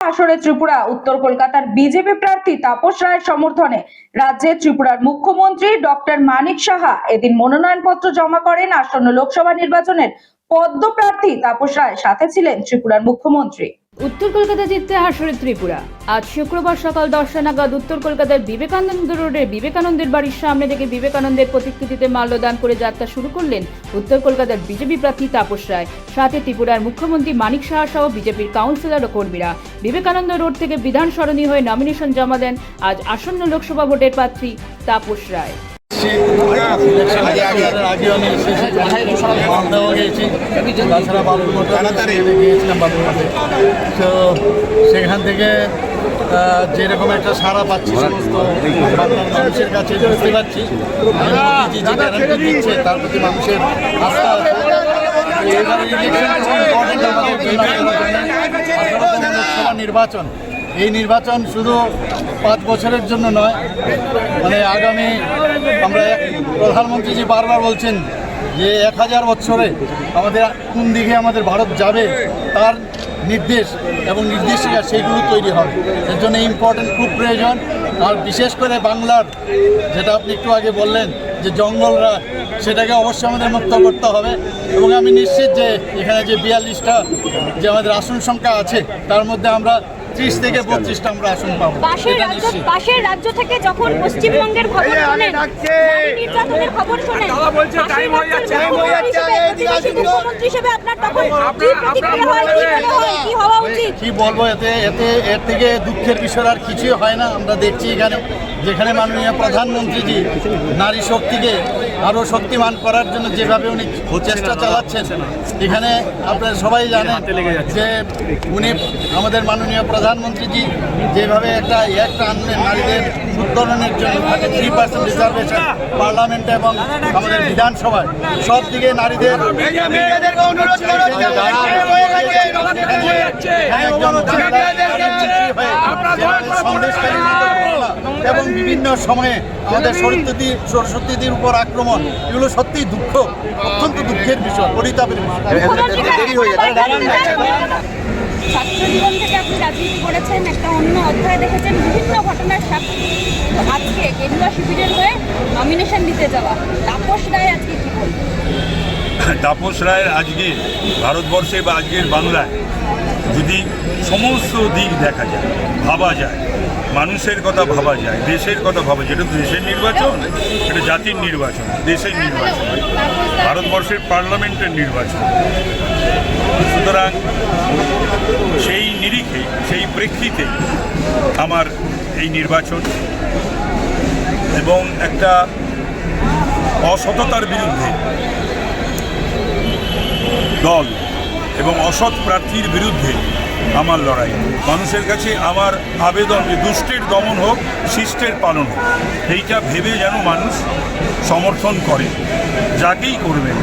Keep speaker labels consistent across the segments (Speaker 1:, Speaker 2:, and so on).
Speaker 1: আসরে ত্রিপুরা, উত্তর কলকাতার বিজেপি প্রার্থী তাপস রায়ের সমর্থনে রাজ্যে ত্রিপুরার মুখ্যমন্ত্রী ডক্টর মানিক সাহা এদিন মনোনয়নপত্র জমা করেন আসন্ন লোকসভা নির্বাচনের পদ্ম প্রার্থী তাপস রায়। সাথে ছিলেন ত্রিপুরার মুখ্যমন্ত্রী।
Speaker 2: উত্তর কলকাতা জিততে হাসরে ত্রিপুরা। আজ শুক্রবার সকাল দশটা নাগাদ উত্তর কলকাতার বিবেকানন্দ রোডের বিবেকানন্দের বাড়ির সামনে থেকে বিবেকানন্দের প্রতিকৃতিতে মাল্যদান করে যাত্রা শুরু করলেন উত্তর কলকাতার বিজেপি প্রার্থী তাপস রায়। সাথে ত্রিপুরার মুখ্যমন্ত্রী মানিক সাহা সহ বিজেপির কাউন্সিলর ও কর্মীরা। বিবেকানন্দ রোড থেকে বিধান সরণী হয়ে নমিনেশন জমা দেন আজ আসন্ন লোকসভা ভোটের প্রার্থী তাপস রায়।
Speaker 3: আগে আমি এসেছি মালদাও গিয়েছি। তাছাড়া গিয়েছিলাম তো সেখান থেকে যেরকম একটা সারা পাচ্ছি সমস্ত মানুষের কাছে বুঝতে পারছি। আর মোদিজি যে গ্যারান্টি দিচ্ছে তার প্রতি মানুষের আস্থা আছে। এবারে ইলেকশন ইম্পর্টেন্ট আমাদের জন্য লোকসভা নির্বাচন এই নির্বাচন শুধু পাঁচ বছরের জন্য নয় মানে আগামী আমরা প্রধানমন্ত্রীজি বারবার বলছেন যে এক হাজার বছরে আমাদের কোন দিকে আমাদের ভারত যাবে, তার নির্দেশ এবং নির্দেশিকা সেগুলো তৈরি হবে। এর জন্য ইম্পর্টেন্ট খুব প্রয়োজন। আর বিশেষ করে বাংলার, যেটা আপনি একটু আগে বললেন যে জঙ্গলরা, সেটাকে অবশ্যই আমাদের মুক্ত করতে হবে। এবং আমি নিশ্চিত যে এখানে যে বিয়াল্লিশটা যে আমাদের আসন সংখ্যা আছে, তার মধ্যে আমরা ত্রিশ থেকে বত্রিশটা আমরা আসন পাবো।
Speaker 4: পাশের রাজ্য পাশের রাজ্য থেকে যখন পশ্চিমবঙ্গের খবর শোনেন নির্যাতনের খবর শোনেন পাশের রাজ্যের মুখ্যমন্ত্রী হিসেবে, প্রতিবেশী মুখ্যমন্ত্রী হিসেবে আপনার তখন কি প্রতিক্রিয়া হয় কি মনে হয় কি হওয়া উচিত?
Speaker 3: কি বলব এতে এতে এর থেকে দুঃখের বিষয় আর কিছুই হয় না। আমরা দেখছি এখানে যেখানে মাননীয় প্রধানমন্ত্রীজি নারী শক্তিকে আরও শক্তিমান করার জন্য যেভাবে উনি চেষ্টা চালাচ্ছেন এখানে আপনারা সবাই জানেন যে উনি আমাদের মাননীয় প্রধানমন্ত্রীজি যেভাবে একটা একটা আনলেন নারীদের উত্তরণের জন্য থার্টি থ্রি পার্সেন্ট রিজার্ভেশন পার্লামেন্টে এবং আমাদের বিধানসভায় সব দিকে নারীদের একজন সন্দেশকারী এবং বিভিন্ন সময়ে আমাদের সরস্বতী সরস্বতীদের উপর আক্রমণ এগুলো সত্যিই দুঃখ অত্যন্ত দুঃখের বিষয় পরিতাপের বিষয়
Speaker 4: ছাত্র জীবন থেকে আপনি রাজনীতি করেছেন একটা অন্য অধ্যায় দেখেছেন বিভিন্ন ঘটনার সাক্ষী আজকে কেন্দ্রীয় শিবিরের হয়ে নমিনেশন দিতে যাওয়া তাপস রায় আজকে কি বলবেন
Speaker 5: তাপস রায়ের আজকে ভারতবর্ষে বা আজকের বাংলায় যদি সমস্ত দিক দেখা যায় ভাবা যায় মানুষের কথা ভাবা যায়, দেশের কথা ভাবা যায়। এটা দেশের নির্বাচন, এটা জাতির নির্বাচন, দেশের নির্বাচন। ভারতবর্ষের পার্লামেন্টের নির্বাচন। সুতরাং সেই নিরিখে, সেই প্রেক্ষিতে আমার এই নির্বাচন এবং একটা অসততার বিরুদ্ধে দল এবং অসৎ প্রার্থীর বিরুদ্ধে আমার লড়াই। মানুষের কাছে আমার আবেদন যে দুষ্টের দমন হোক, শিষ্টের পালন হোক এইটা ভেবে যেন মানুষ সমর্থন করে। যাকেই করবেন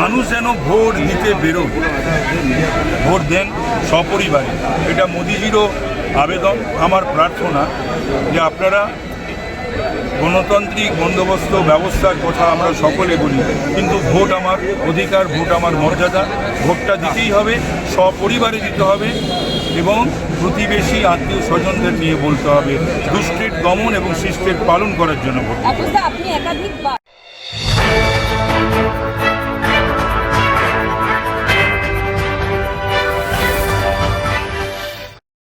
Speaker 5: মানুষ যেন ভোট দিতে বেরোয় ভোট দেন সপরিবারে। এটা মোদিজিরও আবেদন, আমার প্রার্থনা যে আপনারা গণতান্ত্রিক বন্দোবস্ত ব্যবস্থার কথা আমরা সকলে বলি, কিন্তু ভোট আমার অধিকার, ভোট আমার মর্যাদা, ভোটটা দিতেই হবে, সপরিবারে দিতে হবে এবং প্রতিবেশী আত্মীয় স্বজনদের নিয়ে বলতে হবে দুষ্টের দমন এবং শিষ্টের পালন করার জন্য ভোট